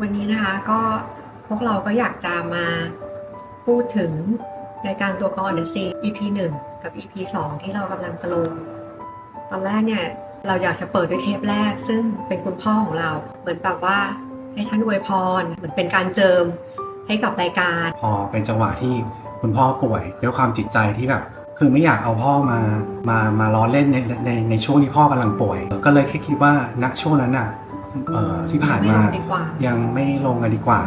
วันนี้นะคะก็พวกเราก็อยากจะมาพูดถึงรายการตัวกอ on the sea EP 1 กับ EP 2 ที่เรากำลังจะลง ตอนแรกเนี่ย เราอยากจะเปิดด้วยเทปแรก ซึ่งเป็นคุณพ่อของเรา เหมือนแบบว่าให้ท่านอวยพร เหมือนเป็นการเจิมให้กับรายการ พอเป็นจังหวะที่คุณพ่อป่วยด้วยความจิตใจที่แบบ คือไม่อยากเอาพ่อมามามาล้อเล่นในในในช่วงที่พ่อกำลังป่วย ก็เลยแค่คิดว่าณช่วงนั้นน่ะ เอ่อที่ผ่านมาไม่ลงดีกว่า ยังไม่ลงกันดีกว่า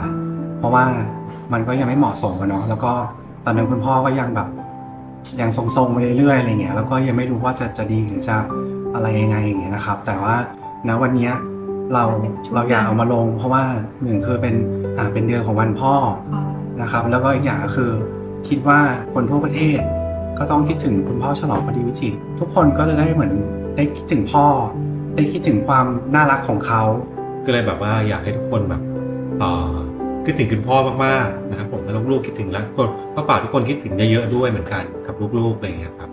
เพราะว่ามันก็ยังไม่เหมาะสมอะเนาะแล้วก็ตอนนั้นคุณพ่อก็ยังแบบ ยังทรงๆไปเรื่อยๆอะไรเงี้ยแล้วก็ยังไม่รู้ว่าจะจะดีหรือจะอะไรยังไงอย่างเงี้ยนะครับ แต่ว่าณวันเนี้ยเรามันเป็นช่วงเราอยากเอามาลง เพราะว่าหนึ่งคือเป็นอ่าเป็นเดือนของวันพ่อ นะครับแล้วก็อีกอย่างก็คือคิดว่าคนทั่วประเทศ ก็ต้องคิดถึงคุณพ่อฉลองพอดีวิจิตรทุกคนก็จะได้เหมือนได้คิดถึงพ่อ ได้คิดถึงความน่ารักของเขา ก็เลยแบบว่าอยากให้ทุกคนแบบเอ่อคิดถึงคุณพ่อมากๆนะครับผมและลูกๆคิดถึงแล้วก็ก็ฝากทุกคนคิดถึงเยอะๆด้วยเหมือนกันกับลูกๆอะไรอย่างเงี้ยครับ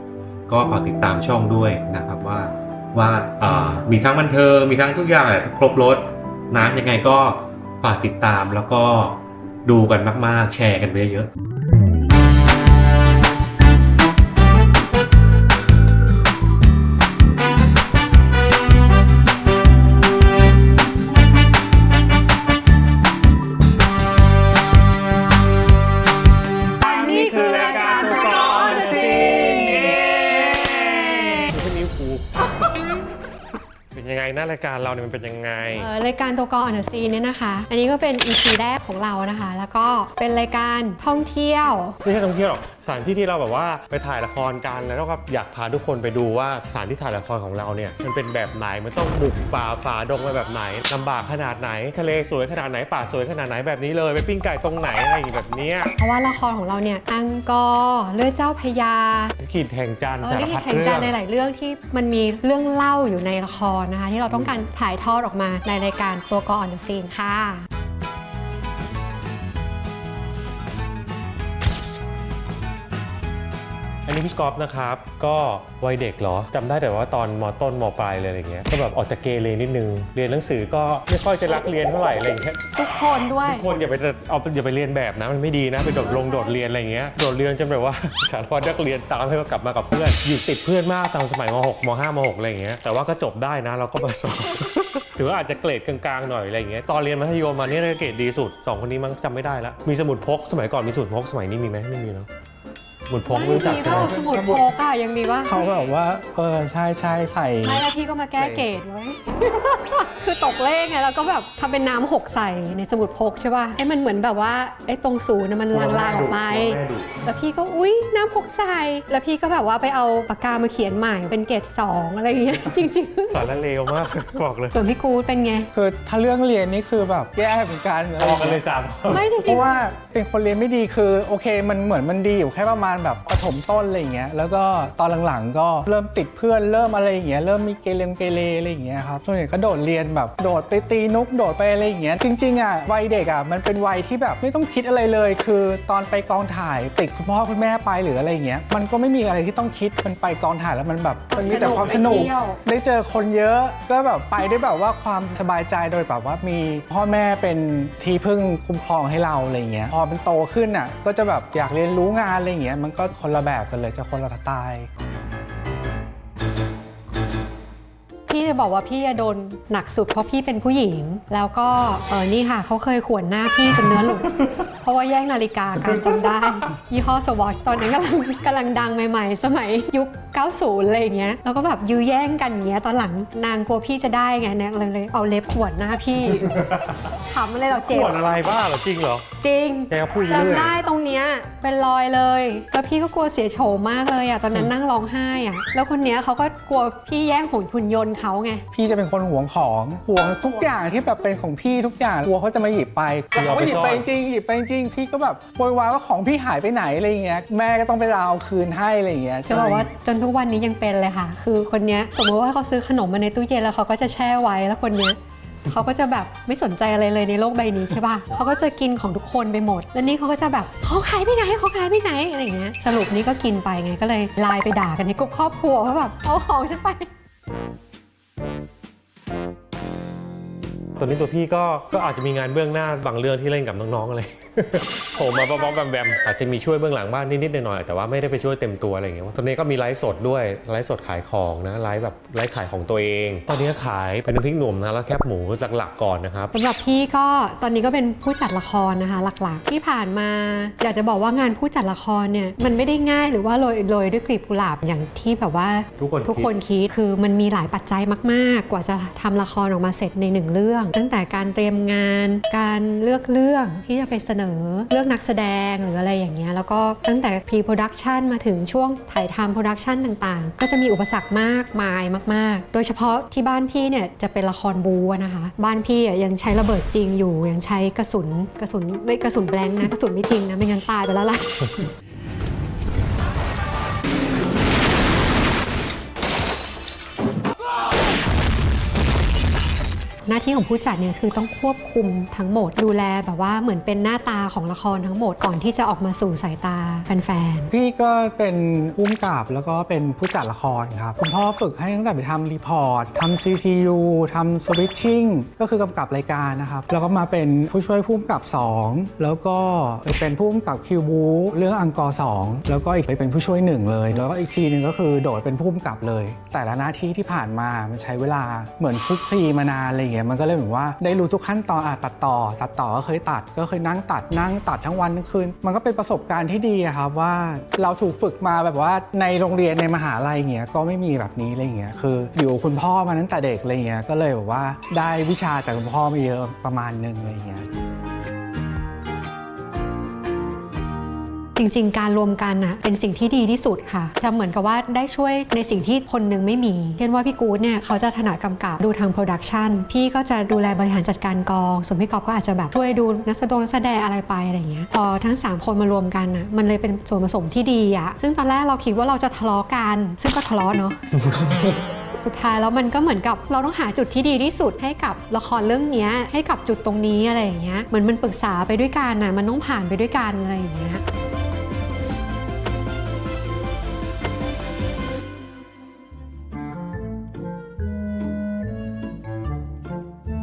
ก็ฝากติดตามช่องด้วยนะครับว่าว่าอ่อมีทั้งบันเทิงมีทั้งทุกอย่างแหละครบรถนะยังไงก็ฝากติดตามแล้วก็ดูกันมากๆ แชร์กันเยอะนี่ งไงหน้ารายการเราเนี่ยมันเป็นยังไง เอ่อรายการตัวกอ on the scene เนี่ยนะคะ อันนี้ก็เป็น EP แรกของเรานะคะ แล้วก็เป็นรายการท่องเที่ยว ไม่ใช่ท่องเที่ยวหรอกสถานที่ที่เราแบบว่าไปถ่ายละครกันแล้วก็อยากพาทุกคนไปดูว่าสถานที่ถ่ายละครของเราเนี่ยมันเป็นแบบไหนมันต้องบุกป่าฝ่าดงไปแบบไหนลำบากขนาดไหน ทะเลสวยขนาดไหนป่าสวยขนาดไหนแบบนี้เลยไปปิ้งไก่ตรงไหนอะไรอย่างแบบเนี้ยเพราะว่าละครของเราเนี่ยอังกอร์เลือดเจ้าพระยา ขีดแห่งจันทร์เออสารนี่พัดแข่งเรื่จาอนงในหลายเรื่องที่มันมีเรื่องเล่าอยู่ในละครนะคะที่เราต้องการถ่ายทอดออกมาในรายการตัวกอ on the scene ค่ะ นนี้พี่ก๊อฟนะครับ ก็วัยเด็กเหรอจำได้แต่ว่าตอนมต้นมปลายเลยอะไรเงี้ยก็แบบออกจากเกเรนิดนึง เรียนหนังสือก็ไม่ค่อยจะรักเรียนเท่าไหร่อะไรเงี้ยทุกคนด้วย ทุกคนอย่าไปเอาอย่าไปเรียนแบบนะมันไม่ดีนะไปโดดลงโดดเรียนอะไรเงี้ยโดดเรียนจนแบบว่า สารพัดนักเรียนตามให้มากลับมากับเพื่อน อยู่ติดเพื่อนมากตอนสมัยม .6 ม .5 ม .6 อะไรเงี้ยแต่ว่าก็จบได้นะเราก็มาสอบถือว่าอาจจะเกรดกลางๆหน่อยอะไรเงี้ยตอนเรียนมัธยมมาเนี่ยเกรดดีสุดสองคนนี้มันจำไม่ได้ละมีสมุดพกสมัยก่อนมีสมุดพกสมัยนี้มีไหมไม่มีเนาะ สมุดพกไม่รู้จักมีใช่ป่ะไหมสมุดโพกอะยังมีป่ะเขาแบบว่า เออใช่ใช่ใส่ ไม่แล้วพี่ก็มาแก้เกรดไว้คือตกเลขไงแล้วก็แบบทำเป็นน้ำหกใส่ในสมุดพกใช่ป่ะให้มันเหมือนแบบว่าไอ้ตรงศูนย์น่ะมันลางๆออกไป แม่ดุแล้วพี่ก็อุ๊ยน้ำหกใส่แล้วพี่ก็แบบว่าไปเอาปากกามาเขียนใหม่เป็นเกรดสองอะไรอย่างเงี้ยจริงสารเลวมากบอกเลยๆ ส่วนพี่กู๊ดเป็นไง คือถ้าเรื่องเรียนนี่คือแบบแย่เหมือนกัน พอกันเลยสามคน ไม่จเพริงราะว่าเป็นคนเรียนไม่ดีคือโอเคมันเหมือนมันดีอยู่แค่ประมาณแบบประถมต้นอะไรอย่างเงี้ยแล้วก็ตอนหลังๆ ก็เริ่มติดเพื่อนเริ่มอะไรอย่างเงี้ยเริ่มมีเกเรเกเรอะไรอย่างเงี้ยครับส่วนใหญ่ก็โดดเรียนแบบโดดไปตีนุกโดดไปอะไรอย่างเงี้ยจริงๆอะวัยเด็กอะมันเป็นวัยที่แบบไม่ต้องคิดอะไรเลย คือตอนไปกองถ่ายติดคุณพ่อคุณแม่ไปหรืออะไรอย่างเงี้ยมันก็ไม่มีอะไรที่ต้องคิดมันไปกองถ่ายแล้วมันแบบมันมีแต่ความสนุกไปเที่ยวได้เจอคนเยอะก็แบบไปได้แบบว่าความสบายใจโดยแบบว่ามีพ่อแม่เป็นที่พึ่งคุ้มครองให้เราอะไรอย่างเงี้ยพอมันโตขึ้นอะก็จะแบบอยากเรียนรู้งานอะไรอย่างเงี้ยมันก็คนละแบบกันเลยจะคนละสไตล์ จะบอกว่าพี่อะโดนหนักสุดเพราะพี่เป็นผู้หญิง แล้วก็เออนี่ค่ะเขาเคยข่วนหน้าพี่จนเนื้อหลุด เพราะว่าแย่งนาฬิกากันจำได้ ยี่ห้อสวอชตอนนั้นกำลังกำลังดังใหม่ๆ สมัยยุค 90 อะไรอย่างเงี้ยแล้วก็แบบยื้อแย่งกันอย่างเงี้ยตอนหลังนางกลัวพี่จะได้ไงเนี่ยเลยเลยเอาเล็บขวนหน้าพี่ถามอะไรหรอกปเจ็บวดอะไรบ้าเหรอจริงเหรอจริงแกก็พูดเรื่อยจำได้ตรงเนี้ยเป็นรอยเลยแล้วพี่ก็กลัวเสียโฉมมากเลยอะตอนนั้นนั่งร้องไห้อะแล้วคนเนี้ยเขาก็กลัวพี่แย่งหุ่นหุ่นยนต์เขาไง พี่จะเป็นคนหวงของหวงทุกอย่างที่แบบเป็นของพี่ทุกอย่างกลัวเขาจะมาหยิบไปแล้วเขาก็หยิบไปจริงหยิบไปจริงพี่ก็แบบโวยวายว่าของพี่หายไปไหนอะไรอย่างเงี้ยแม่ก็ต้องไปเอาคืนให้อะไรอย่างเงี้ยจะบอกว่าจนทุกวันนี้ยังเป็นเลยค่ะ คือคนเนี้ยสมมติว่าเขาซื้อขนมมาในตู้เย็นแล้วเขาก็จะแช่ไว้แล้วคนเนี้ยเขาก็จะแบบไม่สนใจอะไรเลยในโลกใบนี้ใช่ป่ะ เขาก็จะกินของทุกคนไปหมด แล้วนี่เขาก็จะแบบเขาขายไปไหนเขาขายไปไหนอะไรอย่างเงี้ย สรุปนี่ก็กินไปไง ก็เลยไลน์ไปด่ากันในกลุ่มครอบครัวว่าแบบเอาของฉันไป ตอนนี้ตัวพี่ก็ก็อาจจะมีงานเบื้องหน้าบางเรื่องที่เล่นกับน้องๆอะไร ผมมาบ๊อบๆแบมๆอาจจะมีช่วยเบื้องหลังบ้างนิดๆหน่อยๆแต่ว่าไม่ได้ไปช่วยเต็มตัวอะไรอย่างเงี้ยตอนนี้ก็มีไลฟ์สดด้วยไลฟ์สดขายของนะไลฟ์แบบไลฟ์ขายของตัวเอง ตอนนี้ขายเป็นน้ำพริกหนุ่มนะแล้วแคบหมูหลักๆก่อนนะครับสำหรับพี่ก็ตอนนี้ก็เป็นผู้จัดละครนะคะ หลักๆ ที่ผ่านมา อยากจะบอกว่างานผู้จัดละครเนี่ยมันไม่ได้ง่ายหรือว่าโรยโรยด้วยกลีบกุหลาบอย่างที่แบบว่าทุกคนทุกคนคิดคือมันมีหลายปัจจัยมาก ๆ กว่าจะทำละครออกมาเสร็จในหนึ่งเรื่อง ตั้งแต่การเตรียมงานการเลือกเรื่องที่จะไปเสนอเลือกนักแสดงหรืออะไรอย่างเงี้ยแล้วก็ตั้งแต่ pre production มาถึงช่วงถ่ายทำ production ต่างๆ ก็จะมีอุปสรรคมากมายมาก ๆ โดยเฉพาะที่บ้านพี่เนี่ยจะเป็นละครบูนะคะ บ้านพี่ยังใช้ระเบิดจริงอยู่ยังใช้กระสุนกระสุนไม่กระสุนแบงค์นะกระสุนไม่จริงนะไม่งั้นตายไปแล้วล่ะ หน้าที่ของผู้จัดเนี่ยคือต้องควบคุมทั้งหมดดูแลแบบว่าเหมือนเป็นหน้าตาของละครทั้งหมดก่อนที่จะออกมาสู่สายตาแฟนๆพี่ก็เป็นอุ้มกับแล้วก็เป็นผู้จัดละครครับคุณพ่อฝึกให้ตั้งแต่ไปทำรีพอร์ตทำ CTU ทำสวิตชิ่งก็คือกำกับรายการนะครับแล้วก็มาเป็นผู้ช่วยผู้กำกับ 2 แล้วก็ไปเป็นผู้กำกับคิวบูเรื่องอังกอร์2แล้วก็อีกไปเป็นผู้ช่วยหนึ่งเลย แล้วก็อีกทีหนึ่งก็คือโดดเป็นผู้กำกับเลย แต่ละหน้าที่ที่ผ่านมามันใช้เวลาเหมือนคุกคีมานานอะไรอย่างเงี้ยมันก็เลยเหมือนว่าได้รู้ทุกขั้นตอนอะตัดต่อ ตัดต่อก็เคยตัดก็เคยนั่งตัดนั่งตัดทั้งวันทั้งคืน มันก็เป็นประสบการณ์ที่ดีอะครับว่าเราถูกฝึกมาแบบว่าในโรงเรียนในมหาลัยเงี้ยก็ไม่มีแบบนี้อะไรเงี้ยคืออยู่กับคุณพ่อมาตั้งแต่เด็กอะไรเงี้ยก็เลยแบบว่าได้วิชาจากคุณพ่อมาเยอะประมาณนึงอะไรเงี้ย จริง ๆ การรวมกันน่ะเป็นสิ่งที่ดีที่สุดค่ะ จะเหมือนกับว่าได้ช่วยในสิ่งที่คนหนึงไม่มี เช่นว่าพี่กู๊ดเนี่ยเขาจะถนัดกำกับดูทางโปรดักชันพี่ก็จะดูแลบริหารจัดการกอง ส่วนพี่กอบก็อาจจะแบบช่วยดูนักแสดงนักแสดงอะไรไปอะไรอย่างเงี้ยพอทั้ง 3 คนมารวมกันน่ะมันเลยเป็นส่วนผสมที่ดีอะซึ่งตอนแรกเราคิดว่าเราจะทะเลาะกัน ซึ่งก็ทะเลาะเนาะสุดท้ายแล้วมันก็เหมือนกับเราต้องหาจุดที่ดีที่สุดให้กับละครเรื่องนี้ให้กับจุดตรงนี้อะไรอย่างเงี้ยเหมือนมันปรึกษาไปด้วยกันนะมันต้องผ่านไปด้วยกันอะไรอย่างเงี้ย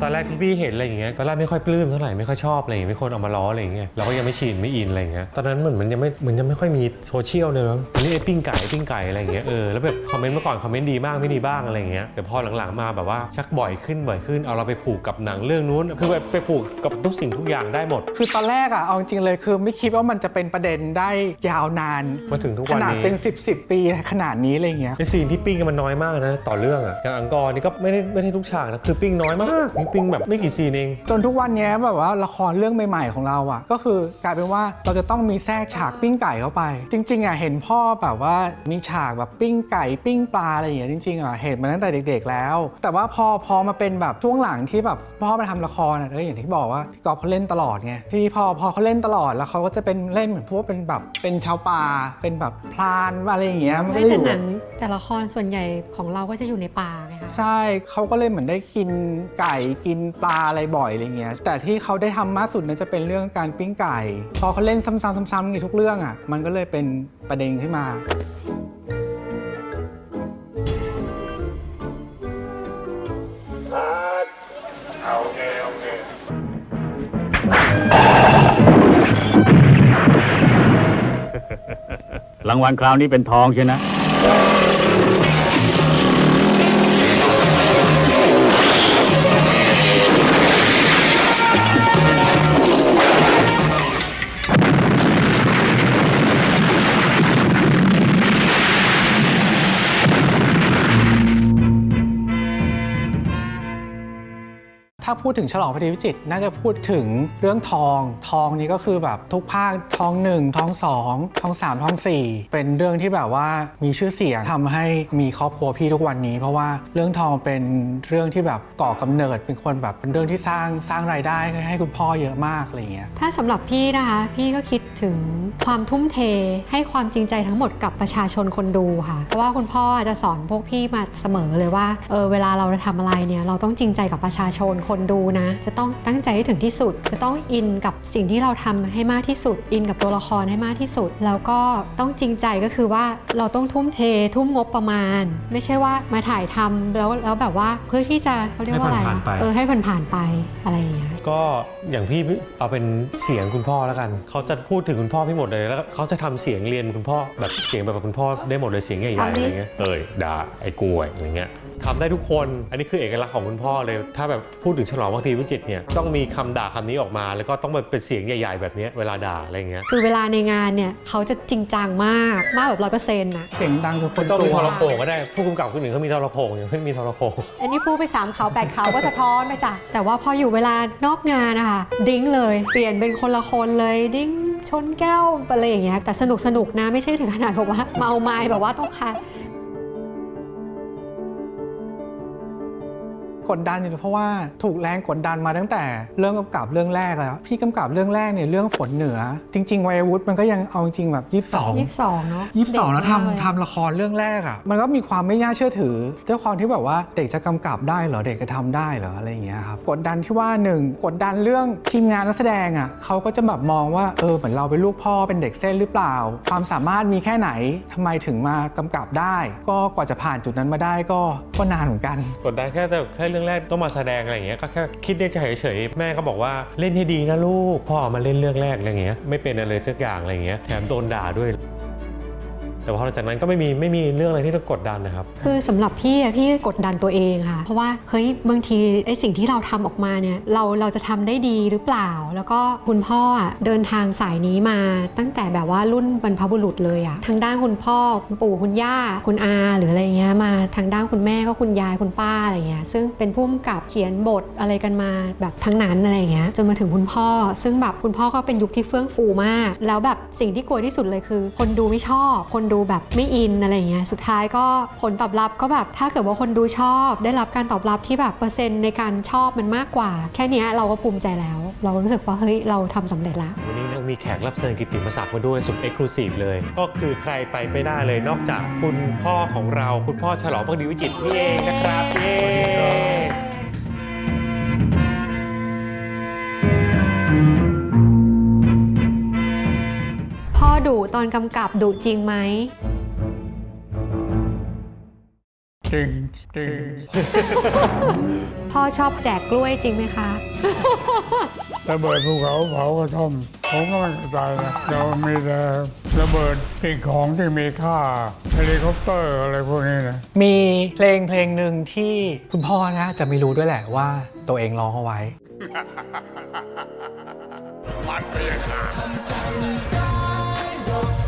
ตอนแรกที่พี่เห็นอะไรอย่างเงี้ยตอนแรกไม่ค่อยปลื้มเท่าไหร่ไม่ค่อยชอบอะไรอย่างเงี้ยไม่คนเอามาล้ออะไรอย่างเงี้ยเราก็ยังไม่ชินไม่อินอะไรอย่างเงี้ยตอนนั้นเหมือนมันยังไม่เหมือนยังไม่ค่อยมีโซเชียลเลยมั้งมันนี่ไอ้ปิ้งไก่ปิ้งไก่อะไรอย่างเงี้ยเออแล้วแบบคอมเมนต์เมื่อก่อนคอมเมนต์ดีบ้างไม่ดีบ้างอะไรอย่างเงี้ยแต่พอหลังๆมาแบบว่าชักบ่อยขึ้นบ่อยขึ้นเอาเราไปผูกกับหนังเรื่องนู้นคือแบบไปผูกกับทุกสิ่งทุกอย่างได้หมด คือตอนแรกอะเอาจริงๆเลยคือไม่คิดว่ามันจะเป็นประเด็นได้ยาวนานมาถึงทุกขวันนาดนี้ เป็น 10 10 ปีขนาดนี้อะไรอย่างเงี้ย ไอซีนที่ปิ้งกันมันน้อยมากนะ ต่อเรื่องอะอย่างอังกอร์นี่ก็ไม่ได้ไม่ได้ทุกฉากนะ คือปิ้งน้อยมากนี่ปิ้งแบบไม่กี่ซีนเอง จนทุกวันนี้แบบว่าละครเรื่องใหม่ๆของเราอะ ก็คือกลายเป็นว่าเราจะต้องมีแทรกฉากปิ้งไก่เข้าไป จริงๆอะเห็นพ่อแบบว่ามีฉากแบบปิ้งไก่ปิ้งปลาอะไรอย่างเงี้ยจริงๆอะเห็นมาตั้งแต่เด็ก ๆ แล้ว แต่ว่าพอพอมาเป็นแบบช่วงหลังที่แบบพ่อมาทำละครอะก็อย่างที่บอกว่าพี่กอฟเขาเล่นตลอดไงทีนี้พอพอเขาเล่นตลอดแล้วเขาก็จะเป็นเล่นเหมือนพวกเป็นแบบเป็นชาวป่าเป็นแบบพรานอะไรอย่างเงี้ยไม่ด้แต่อยู่หนังแต่ละครส่วนใหญ่ของเราก็จะอยู่ในป่าไงคะใช่เขาก็เลยเหมือนได้กินไก่กินปลาอะไรบ่อยอะไรเงี้ยแต่ที่เขาได้ทำมากสุดน่าจะเป็นเรื่องการปิ้งไก่ พอเขาเล่นซ้ำๆซ้ำๆในทุกเรื่องอะมันก็เลยเป็นประเด็นขึ้นมารางวัลคราวนี้เป็นทองใช่นะ พูดถึงฉลองพอดีวิจิตน่าจะพูดถึงเรื่องทอง ทองนี้ก็คือแบบทุกภาคทองหนึ่งทองสองทองสามทองสี่เป็นเรื่องที่แบบว่ามีชื่อเสียงทำให้มีครอบครัวพี่ทุกวันนี้ เพราะว่าเรื่องทองเป็นเรื่องที่แบบก่อกำเนิดเป็นคนแบบเป็นเรื่องที่สร้างสร้างรายได้ให้คุณพ่อเยอะมากอะไรอย่างเงี้ยถ้าสำหรับพี่นะคะ พี่ก็คิดถึงความทุ่มเทให้ความจริงใจทั้งหมดกับประชาชนคนดูค่ะ เพราะว่าคุณพ่อจะสอนพวกพี่มาเสมอเลยว่าเออเวลาเราจะทำอะไรเนี่ยเราต้องจริงใจกับประชาชนคนดูนะ จะต้องตั้งใจให้ถึงที่สุด จะต้องอินกับสิ่งที่เราทำให้มากที่สุด อินกับตัวละครให้มากที่สุด แล้วก็ต้องจริงใจก็คือว่าเราต้องทุ่มเท ทุ่มงบประมาณ ไม่ใช่ว่ามาถ่ายทำแล้วแล้วแบบว่าเพื่อที่จะเขาเรียกว่าอะไรให้ผ่านๆไปเออให้ผ่านๆไปอะไรอย่างเงี้ยก็อย่างพี่เอาเป็นเสียงคุณพ่อแล้วกัน เขาจะพูดถึงคุณพ่อพี่หมดเลยแล้วก็เขาจะทำเสียงเรียนคุณพ่อแบบเสียงแบบคุณพ่อได้หมดเลยเสียงใหญ่ๆทำอะดิไรเงี้ยเอ้ยด่าไอ้กล้วยอะไรเงี้ยทำได้ทุกคน อันนี้คือเอกลักษณ์ของคุณพ่อเลย ถ้าแบบพูดถึงฉลองบางทีวิจิตรเนี่ย ต้องมีคำด่าคำนี้ออกมา แล้วก็ต้องแบบเป็นเสียงใหญ่ๆ แบบเนี้ยเวลาด่าอะไรเงี้ย คือเวลาในงานเนี่ยเขาจะจริงจังมาก มากแบบร้อยเปอร์เซ็นต์นะเสียงดังจนคนต้องกมีลัทวรโขงก็ได้ ผู้กำกับคนหนึ่งเขามีทรโขงอย่างไม่มีทรโขงอันนี้พูดไปสามเขาแปดเขาก็สะท้อนไปจ้ะ แต่ว่าพออยู่เวลานอกงานนะคะดิ้งเลย เปลี่ยนเป็นคนละคนเลยดิ้งชนแก้วอะไรอย่างเงี้ยแต่สนุกสนุกนะไม่ใช่ถึงขนาดแบบว่าเมาไม้แบบว่าต้องค่ะ กดดันอยู่เพราะว่าถูกแรงกดดันมาตั้งแต่เริ่มกำกับเรื่องแรกแล้วพี่กำกับเรื่องแรกเนี่ยเรื่องฝนเหนือ จริงๆวัยวุฒิมันก็ยังเอาจริงแบบยี่สิบสองยี่สิบสองเนาะยี่สิบสองแล้วเด็กมากเยทำทำละครเรื่องแรกอะมันก็มีความไม่น่าเชื่อถือด้วยความที่แบบว่าเด็กจะกำกับได้เหรอเด็กจะทำได้เหรออะไรอย่างเงี้ยครับกดดันที่ว่าหนึ่งกดดันเรื่องทีมงานนักแสดงอะเขาก็จะแบบมองว่าเออเหมือนเราเป็นลูกพ่อเป็นเด็กเส้นหรือเปล่า ความสามารถมีแค่ไหนทำไมถึงมากำกับได้ ก็กว่าจะผ่านจุดนั้นมาได้ก็ก็นานเหมือนกัน กดดันแค่แต่แค่เรื่องแรกต้องมาแสดงอะไรอย่างเงี้ยก็แค่คิดในใจเฉยๆแม่ก็บอกว่าเล่นให้ดีนะลูกพ่อมาเล่นเรื่องแรกอะไรอย่างเงี้ยไม่เป็นอะไรสักอย่างอะไรอย่างเงี้ยแถมโดนด่าด้วย แต่พอหลังจากนั้นก็ไม่มีไม่มีเรื่องอะไรที่ต้องกดดันนะครับ คือสำหรับพี่อะพี่กดดันตัวเองค่ะ เพราะว่าเฮ้ยบางทีไอ้สิ่งที่เราทำออกมาเนี่ยเราเราจะทำได้ดีหรือเปล่า แล้วก็คุณพ่ออะเดินทางสายนี้มา ตั้งแต่แบบว่ารุ่นบรรพบุรุษเลยอะทางด้านคุณพ่อคุณปู่คุณย่าคุณอาหรืออะไรเงี้ยมาทางด้านคุณแม่ก็คุณยายคุณป้าอะไรเงี้ยซึ่งเป็นผู้กำกับเขียนบทอะไรกันมาแบบทั้งนั้นอะไรเงี้ยจนมาถึงคุณพ่อ ซึ่งแบบคุณพ่อก็เป็นยุคที่เฟื่องฟูมาก แล้วแบบสิ่งที่กลัวที่สุดเลยคือ คนดูไม่ชอบคนดูแบบไม่อินอะไรเงี้ยสุดท้ายก็ผลตอบรับก็แบบถ้าเกิดว่าคนดูชอบ ได้รับการตอบรับที่แบบเปอร์เซ็นต์ในการชอบมันมากกว่า แค่นี้เราก็ภูมิใจแล้ว เรารู้สึกว่าเฮ้ยเราทำสำเร็จละวันนี้เรามีแขกรับเชิญกิติมศักดิ์มาด้วยสุดเอ็กซ์คลูซีฟเลย ก็คือใครไปไม่ได้เลยนอกจากคุณพ่อของเราคุณพ่อฉลองพักดีวิจิตรนี่เองนะครับเย้ ดุตอนกำกับดุจริงไหมจริงจริงพ่อชอบแจกกล้วยจริงไหมคะระเบิดภูเขาเผากระท่อมผมก็ไม่เข้าใจนะเรามีแต่ระเบิดสิ่งของที่มีค่าเฮลิคอปเตอร์อะไรพวกนี้นะมีเพลงเพลงหนึ่งที่คุณพ่อนะจะไม่รู้ด้วยแหละว่าตัวเองร้องเอาไว้มันไม่ใช่